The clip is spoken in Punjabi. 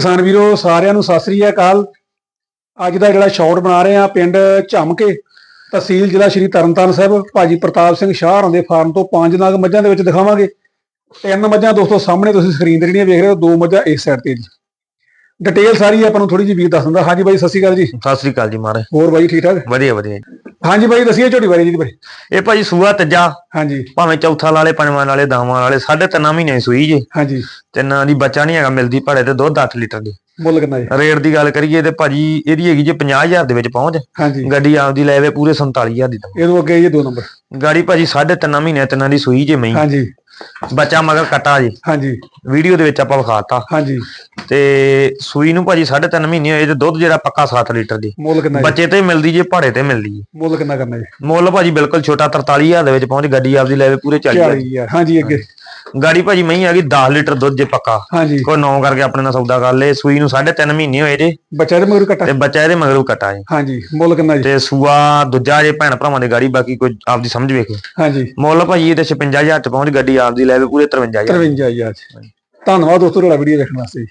ਕਿਸਾਨ ਵੀਰੋ ਸਾਰਿਆਂ ਨੂੰ ਸਤਿ ਸ੍ਰੀ ਅਕਾਲ। ਅੱਜ ਦਾ ਜਿਹੜਾ ਸ਼ਾਰਟ ਬਣਾ ਰਹੇ ਆ ਪਿੰਡ ਝਮਕੇ ਤਹਿਸੀਲ ਜ਼ਿਲ੍ਹਾ ਸ਼੍ਰੀ ਤਰਨਤਾਰਨ ਸਾਹਿਬ। ਭਾਜੀ ਪ੍ਰਤਾਪ ਸਿੰਘ ਸ਼ਾਹ ਹੋਰਾਂ ਦੇ ਫਾਰਮ ਤੋਂ ਪੰਜ ਨਗ ਮੱਝਾਂ ਦੇ ਵਿੱਚ ਦਿਖਾਵਾਂਗੇ। ਤਿੰਨ ਮੱਝਾਂ ਦੋਸਤੋ ਸਾਹਮਣੇ ਤੁਸੀਂ ਸਕਰੀਨ ਤੇ ਜਿਹੜੀਆਂ ਵੇਖ ਰਹੇ ਹੋ ਦੋ ਮੱਝਾਂ ਇਸ ਸਾਈਡ ਤੇ ਜੀ। ਡਿਟੇਲ ਸਾਰੀ ਆਪਾਂ ਨੂੰ ਥੋੜੀ ਜਿਹੀ ਵੀਰ ਦੱਸ ਦਿੰਦਾ। ਹਾਂਜੀ ਬਾਈ ਸਤਿ ਸ੍ਰੀ ਅਕਾਲ ਜੀ। ਸਤਿ ਸ੍ਰੀ ਅਕਾਲ ਜੀ ਮਾਰੇ ਹੋਰ ਬਾਈ ਠੀਕ ਠਾਕ? ਵਧੀਆ ਵਧੀਆ। ਜੀ। ਹਾਂਜੀ ਬਾਈ ਦੱਸੀਏ ਝੋਟੀ ਬਾਰੇ ਜੀ ਬਾਰੇ। ਇਹ ਭਾਜੀ ਸੂਆ ਤੱਜਾ। ਹਾਂਜੀ। ਭਾਵੇਂ ਚੌਥਾ ਲਾਲੇ ਪੰਜਵਾਂ ਲਾਲੇ ਦਾਵਾਂ ਵਾਲੇ ਸਾਢੇ ਤਿੰਨਾਂ ਮਹੀਨੇ ਸੂਈ ਜੇ। ਹਾਂਜੀ। ਤਿੰਨਾਂ ਦੀ ਬੱਚਾ ਨਹੀਂ ਹੈਗਾ ਮਿਲਦੀ ਭਾੜੇ ਤੇ ਦੁੱਧ 8 ਲੀਟਰ ਦੀ। ਮੁੱਲ ਕਿੰਨਾ ਜੀ? ਰੇਟ ਦੀ ਗੱਲ ਕਰੀਏ ਤੇ ਭਾਜੀ ਇਹਦੀ ਹੈਗੀ ਜੇ 50000 ਦੇ ਵਿੱਚ ਪਹੁੰਚ। ਹਾਂਜੀ। ਗੱਡੀ ਆਪਦੀ ਲੈ ਵੇ ਪੂਰੇ 47000 ਦੀ ਦਊ। ਇਹਦੋਂ ਅੱਗੇ ਇਹ ਦੋ ਨੰਬਰ। ਗਾੜੀ ਭਾਜੀ ਸਾਢੇ ਤਿੰਨਾਂ ਮਹੀਨੇ ਤਿੰਨਾਂ ਦੀ ਸੂਈ ਜੇ ਮਈ ਹਾਂਜੀ। ਬੱਚਾ ਮਗਰ ਕਟਾ ਜੀ। ਹਾਂਜੀ। ਵੀਡੀਓ ਦੇ ਵਿੱਚ ਆਪਾਂ ਵਿਖਾਤਾ। ਹਾਂਜੀ। ਤੇ ਸੂਈ ਨੂੰ ਭਾਜੀ ਸਾਢੇ ਤਿੰਨ ਮਹੀਨੇ ਹੋਏ ਤੇ ਦੁੱਧ ਜਿਹੜਾ ਪੱਕਾ 7 ਲੀਟਰ ਦੀ। ਮੁੱਲ ਕਿੰਨਾ ਬੱਚੇ ਤੇ ਮਿਲਦੀ ਜੇ ਭਾੜੇ ਤੇ ਮਿਲਦੀ ਜੀ। ਮੁੱਲ ਕਿੰਨਾ ਕਰਨਾ ਜੀ? ਮੁੱਲ ਭਾਜੀ ਬਿਲਕੁਲ ਛੋਟਾ 43000 ਦੇ ਵਿੱਚ ਪਹੁੰਚ ਗੱਡੀ ਆਪਦੀ ਲੈ ਵੇ ਪੂਰੇ 40000 40000 ਹਾਂਜੀ ਅੱਗੇ। ਗਾੜੀ ਭਾਜੀ ਮਹੀਂ ਆ ਗਈ 10 ਲੀਟਰ ਦੁੱਧ ਜੇ ਪੱਕਾ। ਹਾਂਜੀ। ਕੋਈ 9 ਕਰਕੇ ਆਪਣੇ ਨਾਲ ਸੌਦਾ ਕਰ ਲੇ। ਸੂਈ ਨੂੰ 3.5 ਮਹੀਨੇ ਹੋਏ ਜੇ। ਬੱਚਾ ਦੇ ਮਗਰ ਘਟਾ ਤੇ ਬੱਚਾ ਇਹਦੇ ਮਗਰੋਂ ਕਟਾ ਜੇ। ਹਾਂਜੀ ਮੁੱਲ ਕਿੰਨਾ ਜੀ? ਤੇ ਸੂਆ ਦੂਜਾ ਜੇ ਭੈਣ ਭਰਾਵਾਂ ਦੇ ਗਾੜੀ ਬਾਕੀ ਕੋਈ ਆਪਦੀ ਸਮਝ ਵੇਖੇ। ਹਾਂਜੀ। ਮੁੱਲ ਭਾਜੀ ਇਹ ਤੇ 56000 ਚ ਪਹੁੰਚ ਗੱਡੀ ਆਪਦੀ ਲੈ ਵੇ ਪੂਰੇ 53000 53000 ਧੰਨਵਾਦ ਦੋਸਤੋ ਤੁਹਾਡਾ ਵੀਡੀਓ ਦੇਖਣ ਵਾਸਤੇ